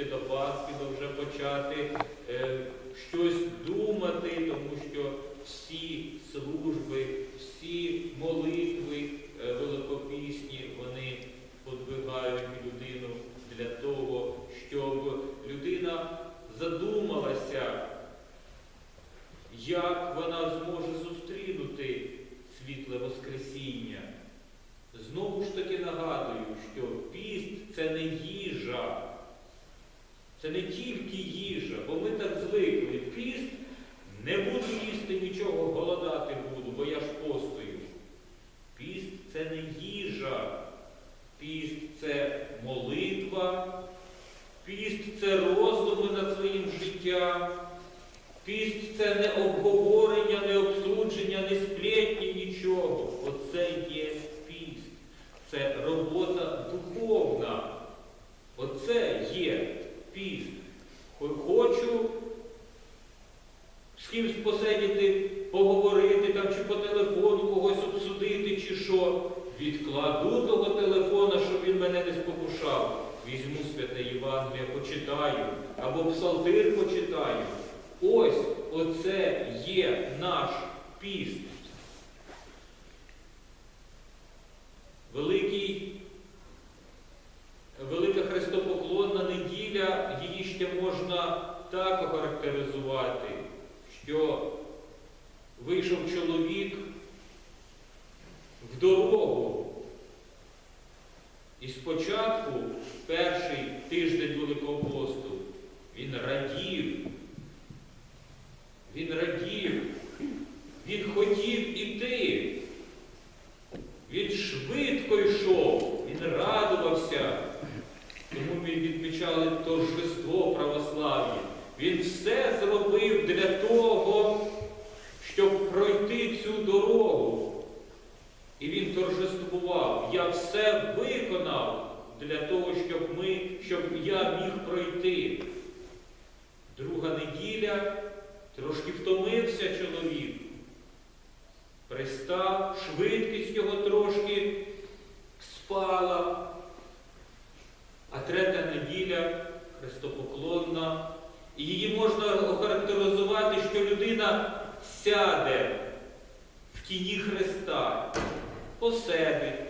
ближче до Пасхи, то вже почати е, щось думати, тому що всі служби, всі молитви е, великопісні, вони подвигають людину для того, щоб людина задумалася, як вона зможе зустрінути світле Воскресіння. Знову ж таки нагадую, що піст це не їжа. Це не тільки їжа, бо ми так звикли. Піст не буду їсти нічого, голодати буду, бо я ж постою. Піст це не їжа. Піст це молитва, піст це роздуми над своїм життям, піст це не обговорення, не обсудження, не сплетні, нічого. Оце є піст. Це робота духовна. Оце є піст. Хочу з кимсь посидіти, поговорити там, чи по телефону когось обсудити, чи що. Відкладу того телефона, щоб він мене не спокушав. Візьму святе Євангеліє, почитаю, або псалтир почитаю. Ось оце є наш піст. Великий, велика хрестопоклонна неділя, її ще можна так охарактеризувати, що вийшов чоловік в дорогу. І спочатку, перший тиждень Великого посту, він радів. Він радів. Він хотів іти. Він швидко йшов, він радувався. Тому ми відмічали торжество православ'я. Він все зробив для того, щоб пройти цю дорогу. І він торжествував. Я все виконав для того, щоб ми, щоб я міг пройти. Друга неділя трошки втомився чоловік. Пристав, швидкість його трошки спала. А третя неділя хрестопоклонна. І її можна охарактеризувати, що людина сяде в тіні Христа, посидить,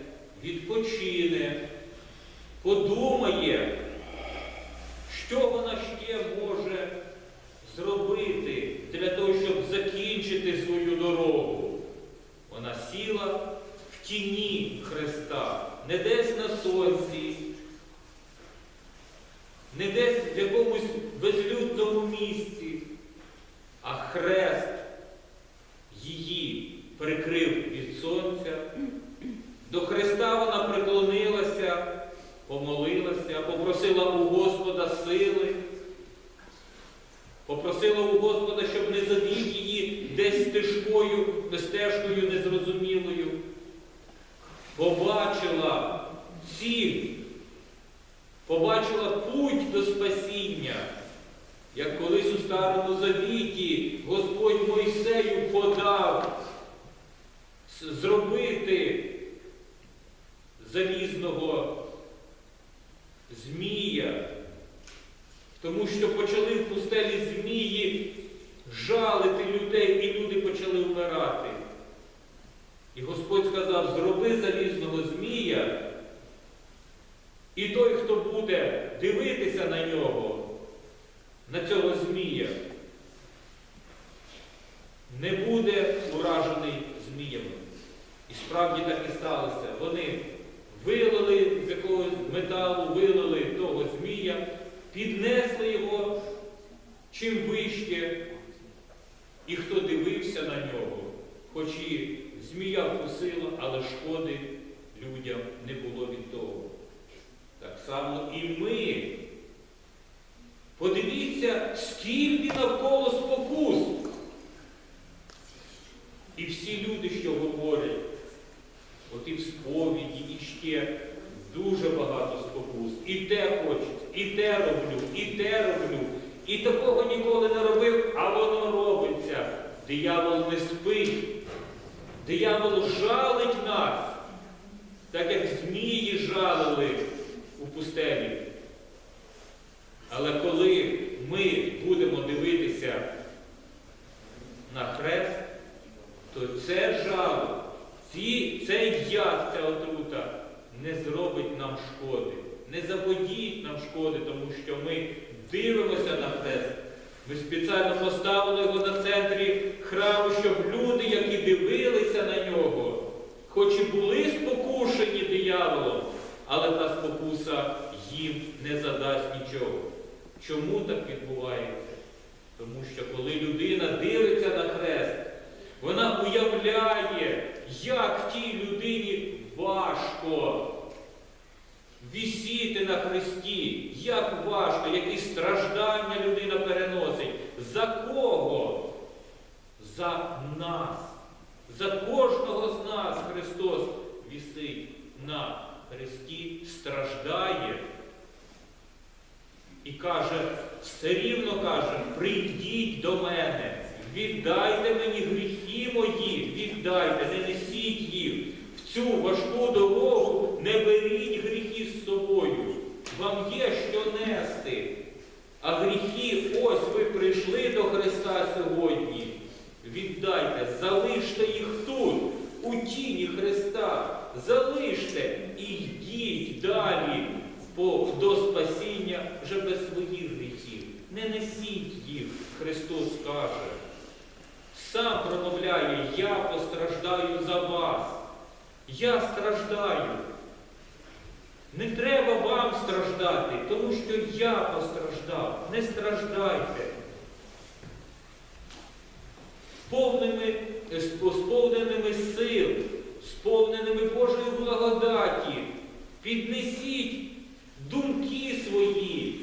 відпочине, подумає, що вона ще може зробити для того, щоб закінчити свою дорогу. Вона сіла в тіні Христа, не десь на сонці, не десь в якомусь безлюдному місці, а хрест її прикрив від сонця. До Христа вона приклонилася, помолилася, попросила у Господа сили, попросила у стежкою, стежкою незрозумілою. Побачила ціль, побачила путь до спасіння. Як колись у Старому Завіті Господь Мойсею подав зробити залізного змія, тому що почали в пустелі змії жалити людей, і почали вмирати. І Господь сказав, зроби залізного змія, і той, хто буде дивитися на нього, на цього змія, не буде уражений зміями. І справді так і сталося. Вони вилили з якогось металу, вилили того змія, піднесли його чим вище. І хто дивився на нього, хоч і змія вкусила, але шкоди людям не було від того. Так само і ми. Подивіться, скільки навколо спокус. І всі люди, що говорять, от і в сповіді, і ще дуже багато спокус. І те хочеться, і те роблю, і те роблю. І такого ніколи не робив, а воно робиться. Диявол не спить, диявол жалить нас, так як змії жалили у пустелі. Але коли ми будемо дивитися на хрест, то це жало, ці, цей яд, ця отрута не зробить нам шкоди, не заподіють нам шкоди, тому що ми дивимося на хрест. Ми спеціально поставили його на центрі храму, щоб люди, які дивилися на нього, хоч і були спокушені дияволом, але та спокуса їм не задасть нічого. Чому так відбувається? Тому що коли людина дивиться на хрест, вона уявляє, як тій людині важко вісіти на хресті, як важко, які страждання людина переносить. За кого? За нас. За кожного з нас Христос вісить на хресті, страждає. І каже, все рівно каже, прийдіть до мене, віддайте мені гріхи мої, віддайте, не несіть їх. В цю важку дорогу не беріть гріхи з собою. Вам є що нести. А гріхи, ось ви прийшли до Христа сьогодні. Віддайте, залиште їх тут, у тіні Христа. Залиште і йдіть далі по, до спасіння вже без своїх гріхів. Не несіть їх, Христос каже. Сам промовляє, я постраждаю за вас. Я страждаю. Не треба вам страждати, тому що я постраждав. Не страждайте. Повними, сповненими сил, сповненими Божої благодаті. Піднесіть думки свої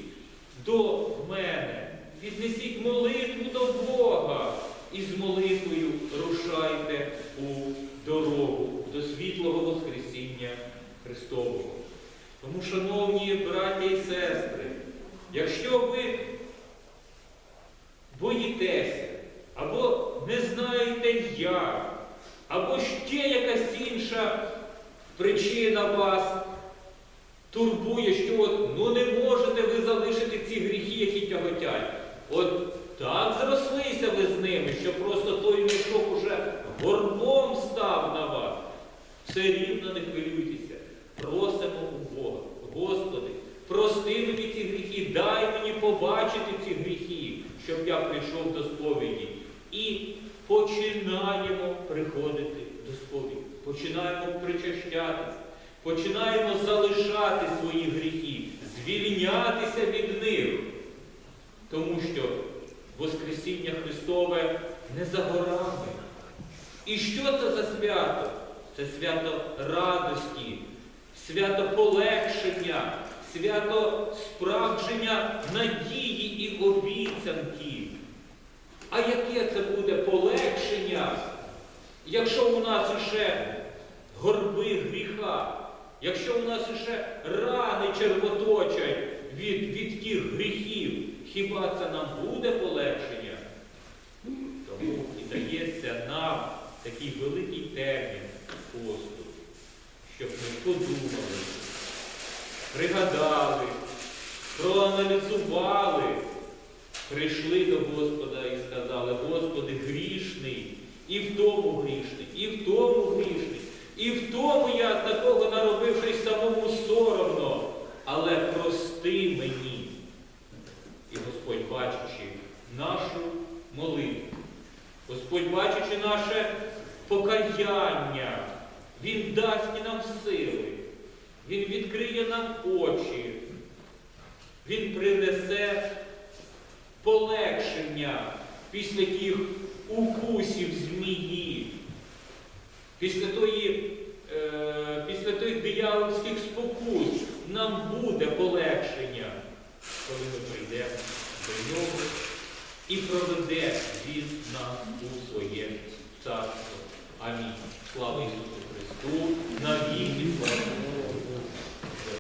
до мене. Віднесіть молитву до Бога і з молитвою рушайте у дорогу до світлого Воскресіння Христового. Тому, шановні браття і сестри, якщо ви боїтеся, або не знаєте як, або ще якась інша причина вас турбує, що от, ну не можете ви залишити ці гріхи, які тяготять. От так зрослися ви з ними, що просто той мішок уже горбом став на вас. Все рівно не хвилюйтеся. Просимо у Бога. Господи, прости мені ці гріхи, дай мені побачити ці гріхи, щоб я прийшов до сповіді. І починаємо приходити до сповіді. Починаємо причащатися, починаємо залишати свої гріхи, звільнятися від них. Тому що Воскресіння Христове не за горами. І що це за свято? Це свято радості, свято полегшення, свято справдження надії і обіцянки. А яке це буде полегшення, якщо у нас іще горби якщо у нас іще рани червоточать від, від тих гріхів, хіба це нам буде полегшення? Тому і дається нам такий великий термін посту, щоб ми подумали, пригадали, проаналізували, прийшли до Господа і сказали, Господи, грішний, і в тому грішний, і в тому грішний, і в тому я такого наробив, що й самому соромно, але прости мені. І Господь, бачачи нашу молитву, Господь, бачачи наше покаяння, Він дасть нам сили, Він відкриє нам очі, Він принесе полегшення після тих укусів змії, після тої, нам буде полегшення, коли ми прийдемо до нього і проведе він нас у своє царство. Амінь. Слава Ісусу Христу, навіки слава.